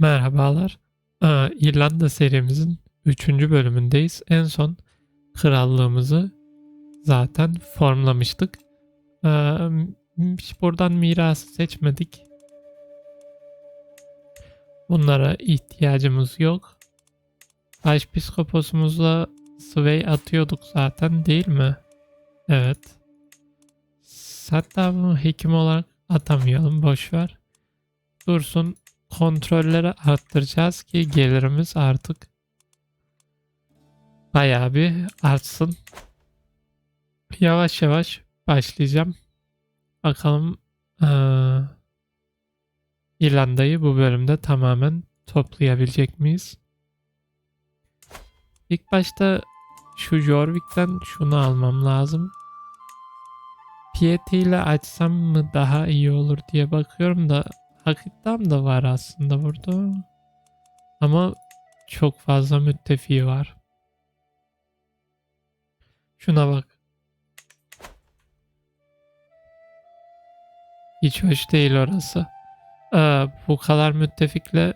Merhabalar. Aa, İrlanda serimizin 3. bölümündeyiz. En son krallığımızı zaten formlamıştık. Hiç buradan mirası seçmedik. Bunlara ihtiyacımız yok. Başpiskoposumuzla Sway atıyorduk zaten değil mi? Evet. Hatta bunu hekim olarak atamayalım boşver. Dursun kontrolleri arttıracağız ki gelirimiz artık bayağı bir artsın. Yavaş yavaş başlayacağım. Bakalım eee, İrlanda'yı bu bölümde tamamen toplayabilecek miyiz? İlk başta şu Jorvik'ten şunu almam lazım. Piety ile açsam mı daha iyi olur diye bakıyorum da iddiam da var aslında burada. Ama çok fazla müttefiği var. Şuna bak. Hiç hoş değil orası. Ee, bu kadar müttefikle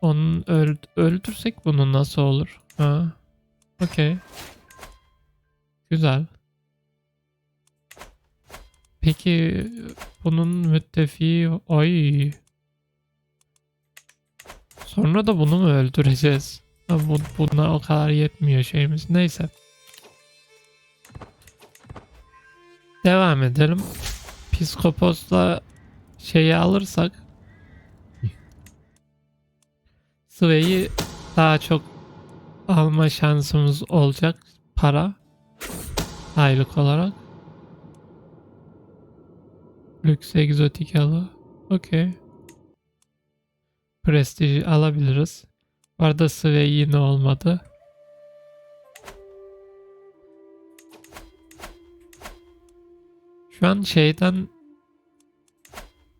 onun öl- öldürsek bunu nasıl olur? Ha. Okey. Güzel. Peki bunun müttefiği ay. Sonra da bunu mu öldüreceğiz? Bu, buna o kadar yetmiyor şeyimiz. Neyse. Devam edelim. Psikoposla şeyi alırsak Sway'i daha çok alma şansımız olacak. Para. Aylık olarak. Lüks egzotik alı. Okey. Prestij alabiliriz. Arada Sway yine olmadı. Şu an şeyden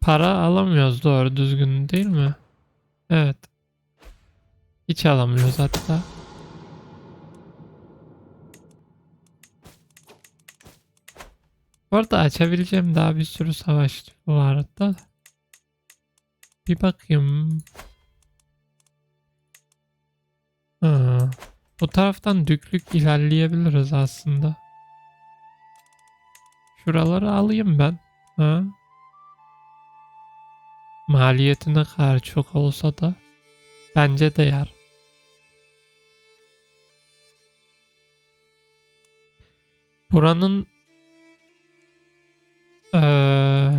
para alamıyoruz doğru düzgün değil mi? Evet. Hiç alamıyoruz hatta. Bu arada açabileceğim daha bir sürü savaş var da. Bir bakayım. Ha, bu taraftan düklük ilerleyebiliriz aslında. Şuraları alayım ben. Ha? Maliyeti ne kadar çok olsa da bence değer. Buranın eee,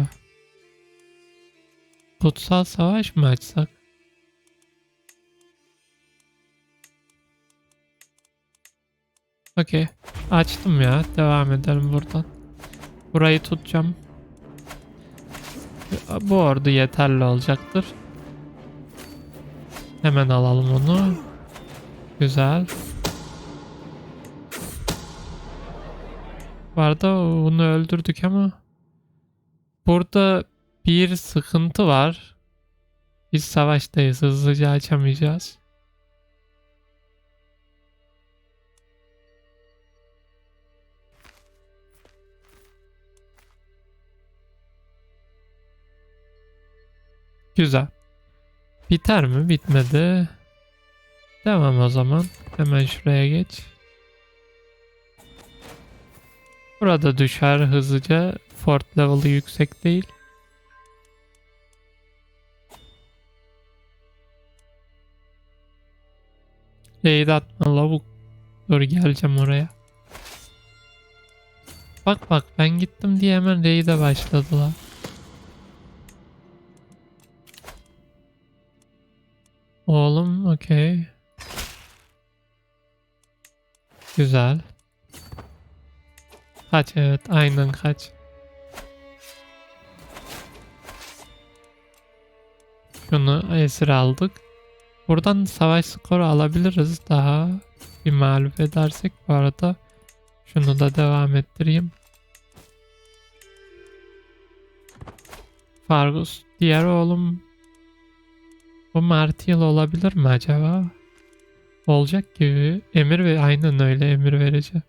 kutsal savaş mı açsak? Okey. Açtım ya. Devam edelim buradan. Burayı tutacağım. Bu ordu yeterli olacaktır. Hemen alalım onu. Güzel. Bu arada bunu öldürdük ama burada bir sıkıntı var. Biz savaştayız. Hızlıca açamayacağız. Güzel. Biter mi? Bitmedi. Devam o zaman. Hemen şuraya geç. Burada düşer hızlıca. Fort level'ı yüksek değil. Raid atma lavuk. Dur geleceğim oraya. Bak bak ben gittim diye hemen raid'e başladılar. Oğlum okey. Güzel. Kaç evet aynen kaç. Şunu esir aldık. Buradan savaş skoru alabiliriz daha. Bir mağlup edersek bu arada. Şunu da devam ettireyim. Fargus diğer oğlum bu Martial olabilir mi acaba? Olacak gibi. Emir ve aynen öyle emir vereceğim.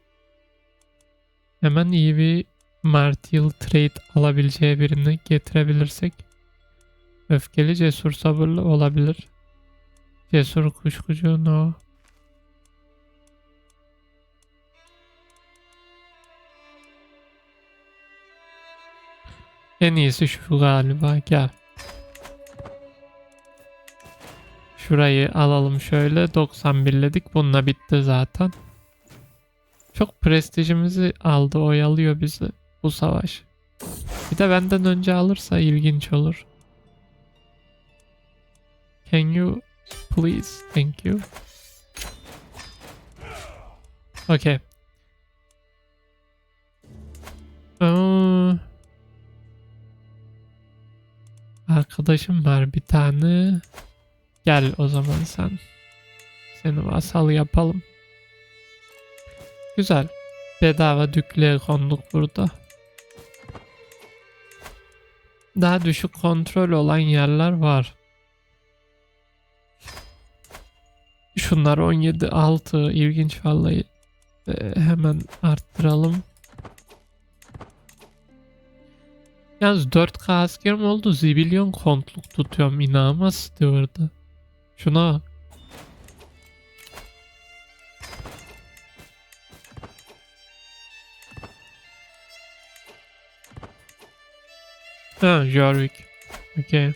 Hemen iyi bir Martial trade alabileceği birini getirebilirsek Öfkeli, cesur, sabırlı olabilir. Cesur, kuşkucu, no. En iyisi şu galiba. Gel. Şurayı alalım şöyle. 91'ledik. Bununla bitti zaten. Çok prestijimizi aldı. Oyalıyor bizi bu savaş. Bir de benden önce alırsa ilginç olur. Can you please? Thank you. Okay. Aa, arkadaşım var bir tane. Gel o zaman sen. Seni vasal yapalım. Güzel. Bedava düklüğe konduk burada. Daha düşük kontrol olan yerler var. Şunlar 17 6 ilginç vallahi. Ee, hemen arttıralım. Yalnız 4K askerim oldu. Zibilyon kontluk tutuyorum. İnanılmaz Steward'ı. Şuna. Ha, Jorvik. Okay.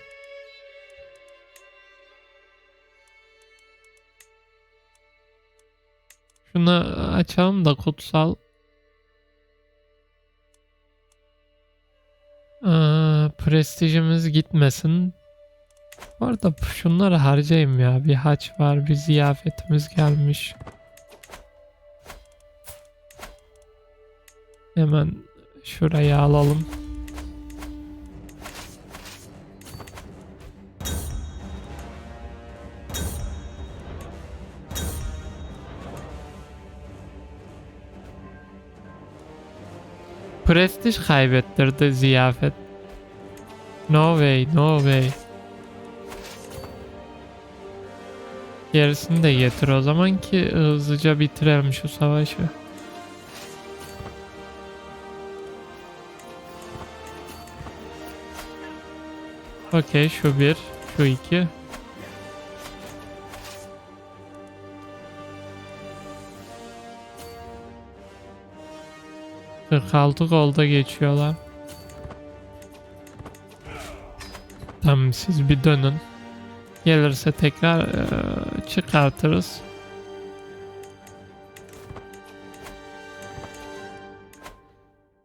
Şunu açalım da kutsal. Aa, prestijimiz gitmesin. Bu arada şunları harcayayım ya. Bir haç var, bir ziyafetimiz gelmiş. Hemen şuraya alalım. Prestij kaybettirdi ziyafet. No way, no way. Gerisini de getir o zaman ki hızlıca bitirelim şu savaşı. Okey şu bir, şu iki. Kırk altı golda geçiyorlar. Tamam siz bir dönün. Gelirse tekrar eee, çıkartırız.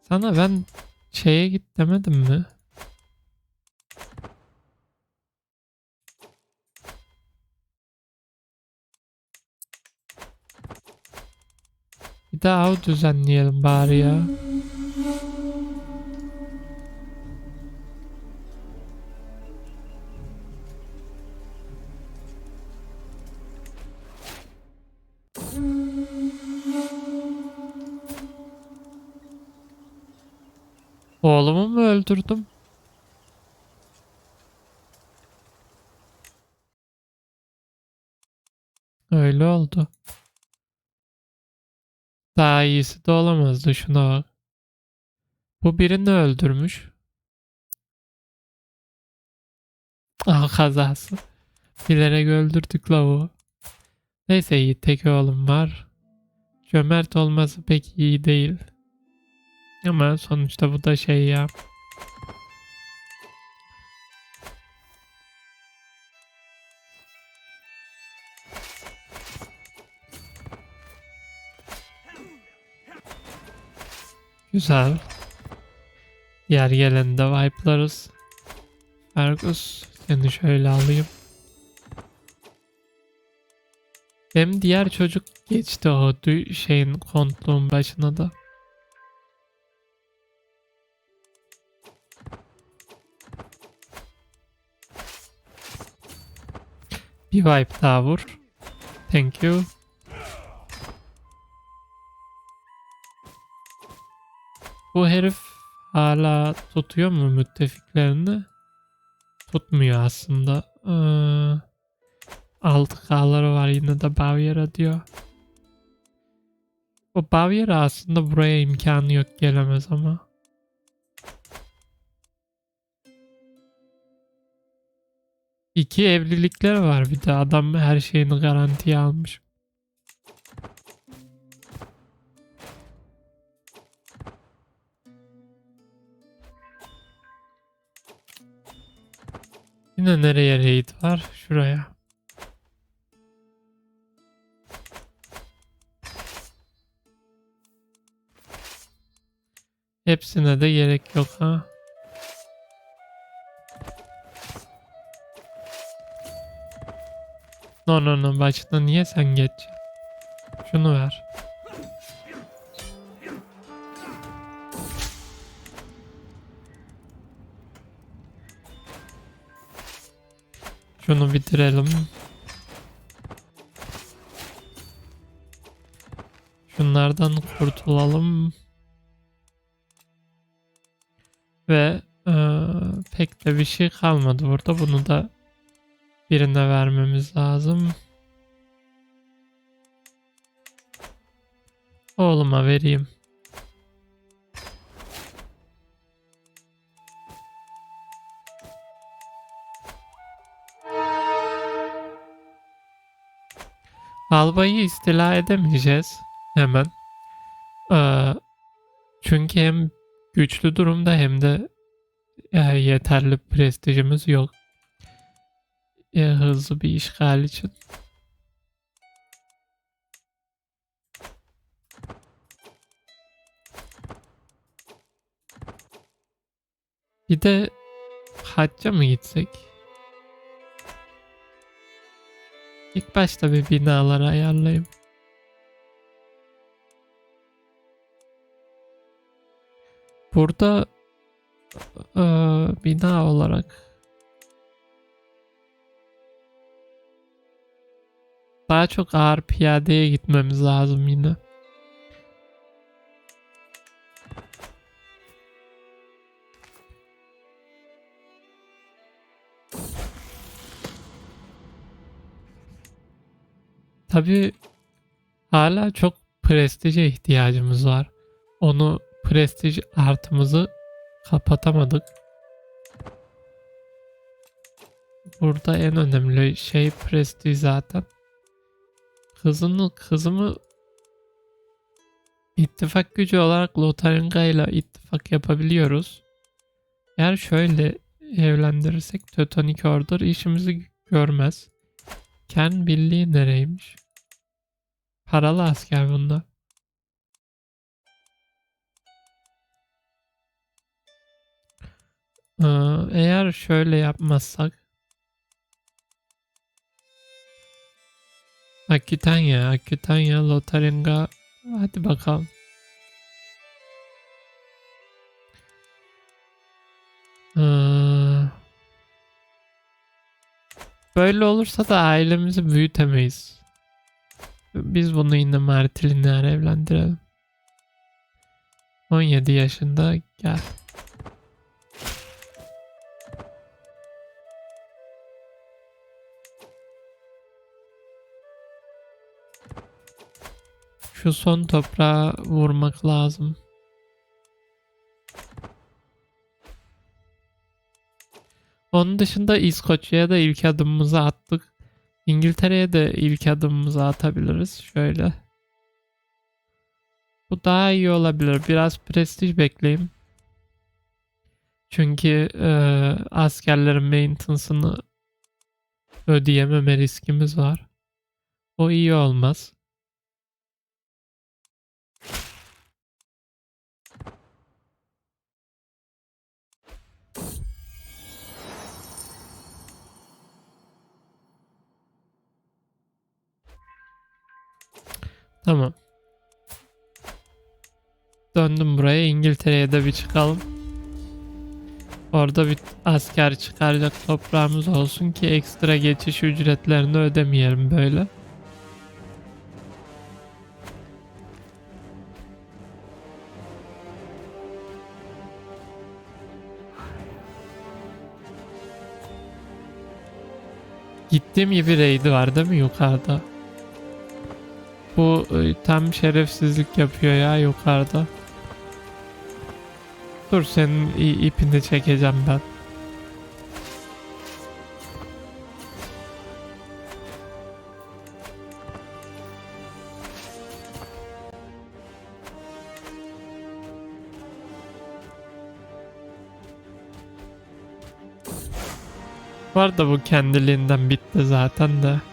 Sana ben şeye git demedim mi? Bir daha av düzenleyelim bari ya. Oğlumu mu öldürdüm? Öyle oldu. Daha iyisi de olamazdı şuna bak. Bu birini öldürmüş. Ah kazası. Bilerek öldürdük lavuğu. Neyse iyi tek oğlum var. Cömert olması pek iyi değil. Ama sonuçta bu da şey ya. Güzel. Diğer geleni de wipe'larız. Fergus seni şöyle alayım. Hem diğer çocuk geçti o şeyin kontluğun başına da. Bir wipe daha vur. Thank you. Bu herif hala tutuyor mu müttefiklerini? Tutmuyor aslında. Ee, 6K'ları var yine de Baviera diyor. O Baviera aslında buraya imkanı yok gelemez ama. İki evlilikler var bir de adam her şeyini garantiye almış. Yine nereye raid var? Şuraya. Hepsine de gerek yok ha. No no no başta niye sen geç? Şunu ver. Şunu bitirelim. Şunlardan kurtulalım. Ve eee, pek de bir şey kalmadı burada. Bunu da birine vermemiz lazım. Oğluma vereyim. Albayı istila edemeyeceğiz hemen. Ee, çünkü hem güçlü durumda hem de e, yeterli prestijimiz yok. E, hızlı bir işgal için. Bir de hacca mı gitsek? İlk başta bir binaları ayarlayayım. Burada eee, bina olarak daha çok ağır piyadeye gitmemiz lazım yine. Tabii hala çok prestije ihtiyacımız var. Onu prestij artımızı kapatamadık. Burada en önemli şey prestij zaten. Kızını, kızımı ittifak gücü olarak Lotaringa ile ittifak yapabiliyoruz. Eğer şöyle evlendirirsek Teutonic Order işimizi görmez. Ken Birliği nereymiş? Paralı asker bunlar. Ee, eğer şöyle yapmazsak Akitanya, Akitanya, Lotaringa hadi bakalım. Ee, böyle olursa da ailemizi büyütemeyiz. Biz bunu yine Martilinler evlendirelim. 17 yaşında gel. Şu son toprağa vurmak lazım. Onun dışında İskoçya'ya da ilk adımımızı attık. İngiltere'ye de ilk adımımızı atabiliriz. Şöyle. Bu daha iyi olabilir. Biraz prestij bekleyeyim. Çünkü e, askerlerin maintenance'ını ödeyememe riskimiz var. O iyi olmaz. Tamam. Döndüm buraya. İngiltere'ye de bir çıkalım. Orada bir asker çıkaracak toprağımız olsun ki ekstra geçiş ücretlerini ödemeyelim böyle. Gittiğim gibi raid'i var değil mi yukarıda? Bu e, tam şerefsizlik yapıyor ya yukarıda. Dur senin ipini çekeceğim ben. Var da bu kendiliğinden bitti zaten de.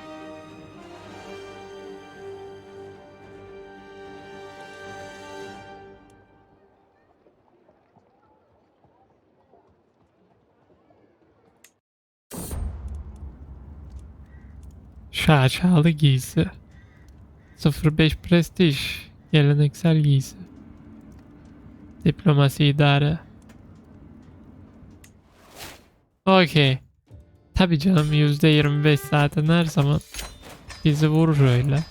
Şaşalı giysi. 05 prestij. Geleneksel giysi. Diplomasi idare. Okey. Tabi canım %25 zaten her zaman bizi vurur öyle.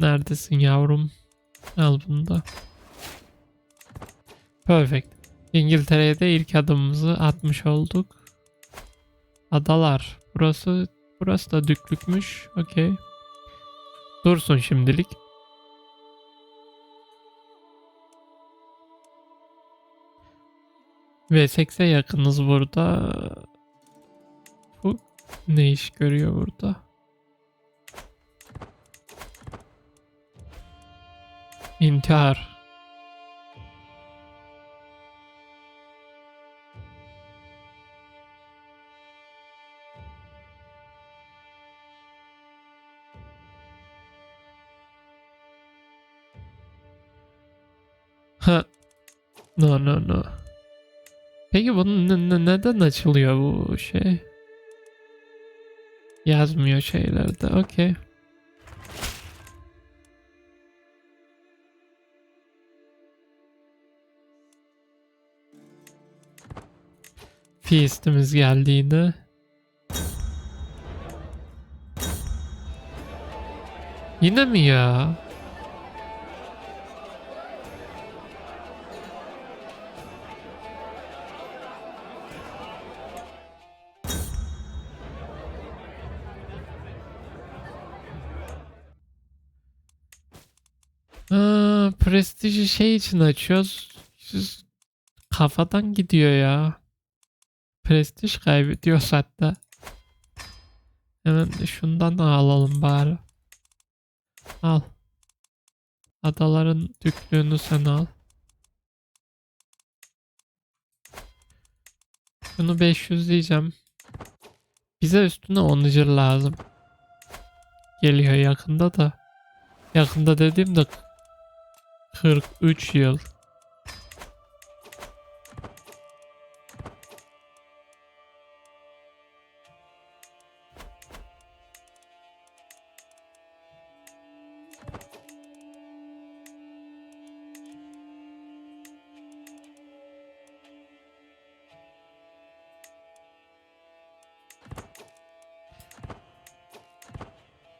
Neredesin yavrum? Al bunu da. Perfect. İngiltere'ye de ilk adımımızı atmış olduk. Adalar. Burası burası da düklükmüş. Okey. Dursun şimdilik. V8'e yakınız burada. Bu ne iş görüyor burada? İntihar. Ha. No no no. Peki bunun ne- ne- neden açılıyor bu şey? Yazmıyor şeylerde. Okey. Feast'imiz geldiğinde. Yine mi ya? Aa, prestiji şey için açıyoruz. Siz- Kafadan gidiyor ya. Prestij kaybediyoruz hatta. Hemen şundan alalım bari. Al. Adaların düklüğünü sen al. Şunu 500 diyeceğim. Bize üstüne onager lazım. Geliyor yakında da. Yakında dediğim de 43 yıl.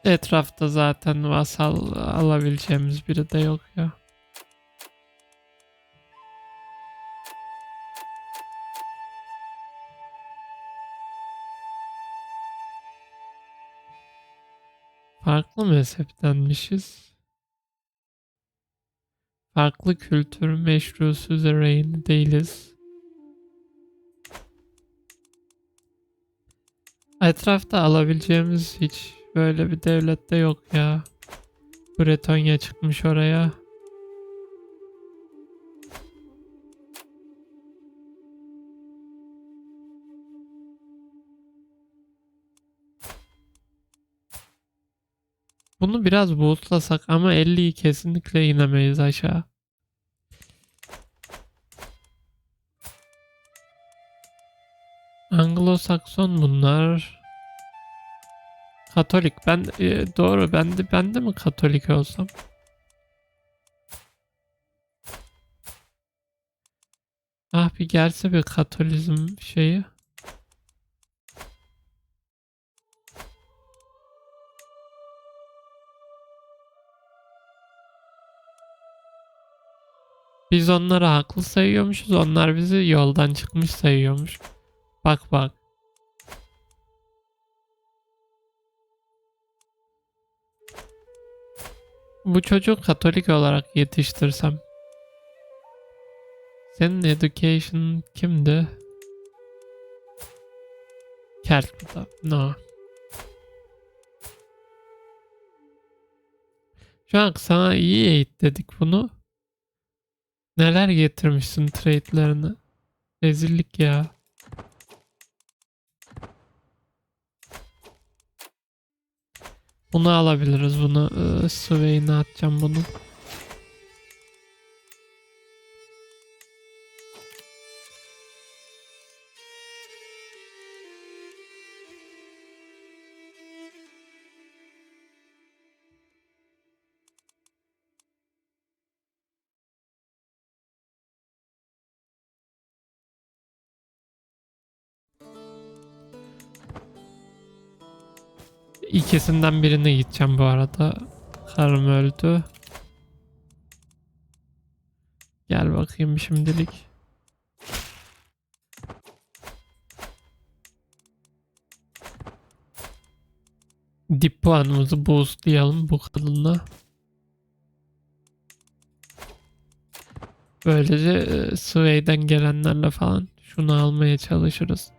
Etrafta zaten vasal alabileceğimiz biri de yok ya. Farklı mezheptenmişiz. Farklı kültür meşru suzereyni değiliz. Etrafta alabileceğimiz hiç böyle bir devlette yok ya. Bretonya çıkmış oraya. Bunu biraz boostlasak ama 50'yi kesinlikle inemeyiz aşağı. Anglo-Sakson bunlar. Katolik. Ben e, doğru. Ben de ben de mi Katolik olsam? Ah bir gelse bir Katolizm şeyi. Biz onları haklı sayıyormuşuz. Onlar bizi yoldan çıkmış sayıyormuş. Bak bak. Bu çocuğu Katolik olarak yetiştirsem. Senin education kimdi? Kelt bu. No. Şu an sana iyi eğit dedik bunu. Neler getirmişsin trade'lerini. Rezillik ya. Bunu alabiliriz. Bunu e, ıı, atacağım bunu. İkisinden birine gideceğim bu arada. Karım öldü. Gel bakayım şimdilik. Dip puanımızı boostlayalım bu kadınla. Böylece e, Sway'den gelenlerle falan şunu almaya çalışırız.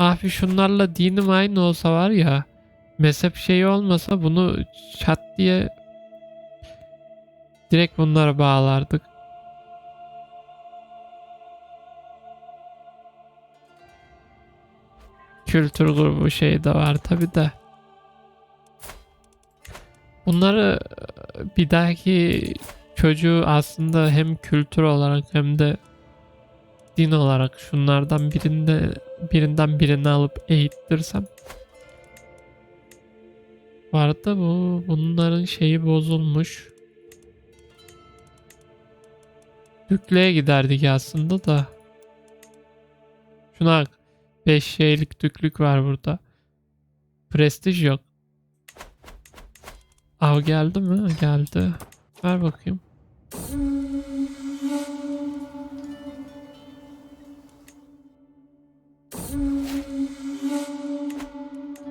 Abi şunlarla dinim aynı olsa var ya mezhep şeyi olmasa bunu çat diye direkt bunlara bağlardık. Kültür grubu şey de var tabi de. Bunları e, bir dahaki çocuğu aslında hem kültür olarak hem de din olarak şunlardan birinde birinden birini alıp eğittirsem. Bu arada bu bunların şeyi bozulmuş. Düklüğe giderdik aslında da. Şuna 5 şeylik düklük var burada. Prestij yok. Av geldi mi? Geldi. Ver bakayım.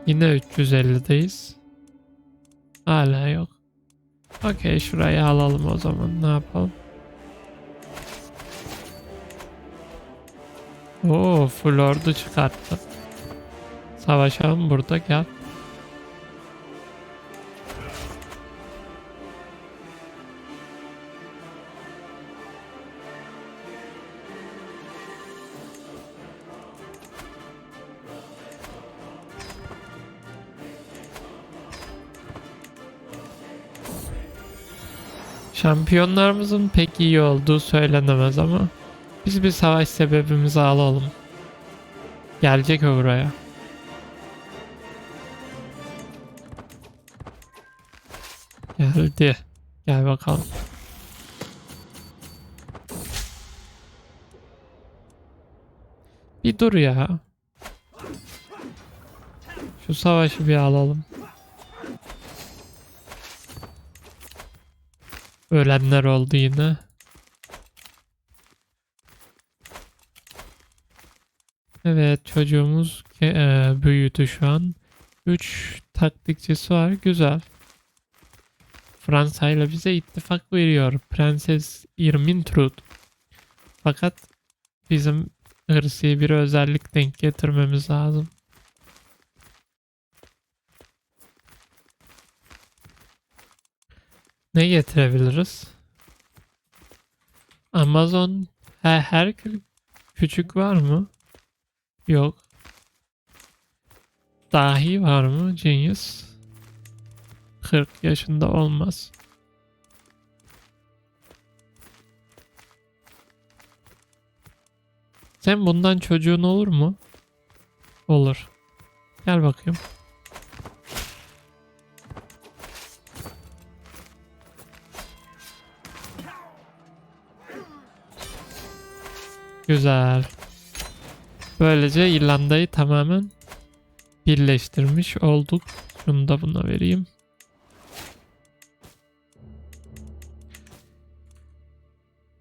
Yine 350'deyiz. Hala yok. Okey şurayı alalım o zaman. Ne yapalım? Oo full ordu çıkarttı. Savaşalım burada gel. Şampiyonlarımızın pek iyi olduğu söylenemez ama biz bir savaş sebebimizi alalım. Gelecek o buraya. Geldi. Gel bakalım. Bir dur ya. Şu savaşı bir alalım. Ölenler oldu yine. Evet çocuğumuz e, büyüdü şu an. 3 taktikçisi var. Güzel. Fransa ile bize ittifak veriyor. Prenses Irmintrud. Fakat bizim Hırsi'ye bir özellik denk getirmemiz lazım. Ne getirebiliriz? Amazon her, her küçük var mı? Yok. Dahi var mı? Genius. 40 yaşında olmaz. Sen bundan çocuğun olur mu? Olur. Gel bakayım. Güzel. Böylece İrlanda'yı tamamen birleştirmiş olduk. Şunu da buna vereyim.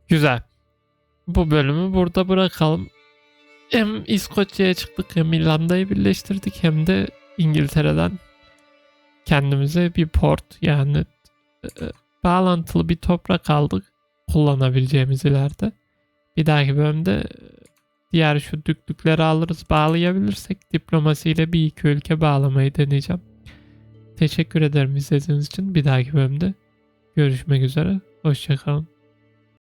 Güzel. Bu bölümü burada bırakalım. Hem İskoçya'ya çıktık hem İrlanda'yı birleştirdik hem de İngiltere'den kendimize bir port yani e, bağlantılı bir toprak aldık kullanabileceğimiz ileride. Bir dahaki bölümde diğer şu düklükleri alırız bağlayabilirsek diplomasiyle bir iki ülke bağlamayı deneyeceğim. Teşekkür ederim izlediğiniz için. Bir dahaki bölümde görüşmek üzere. Hoşçakalın.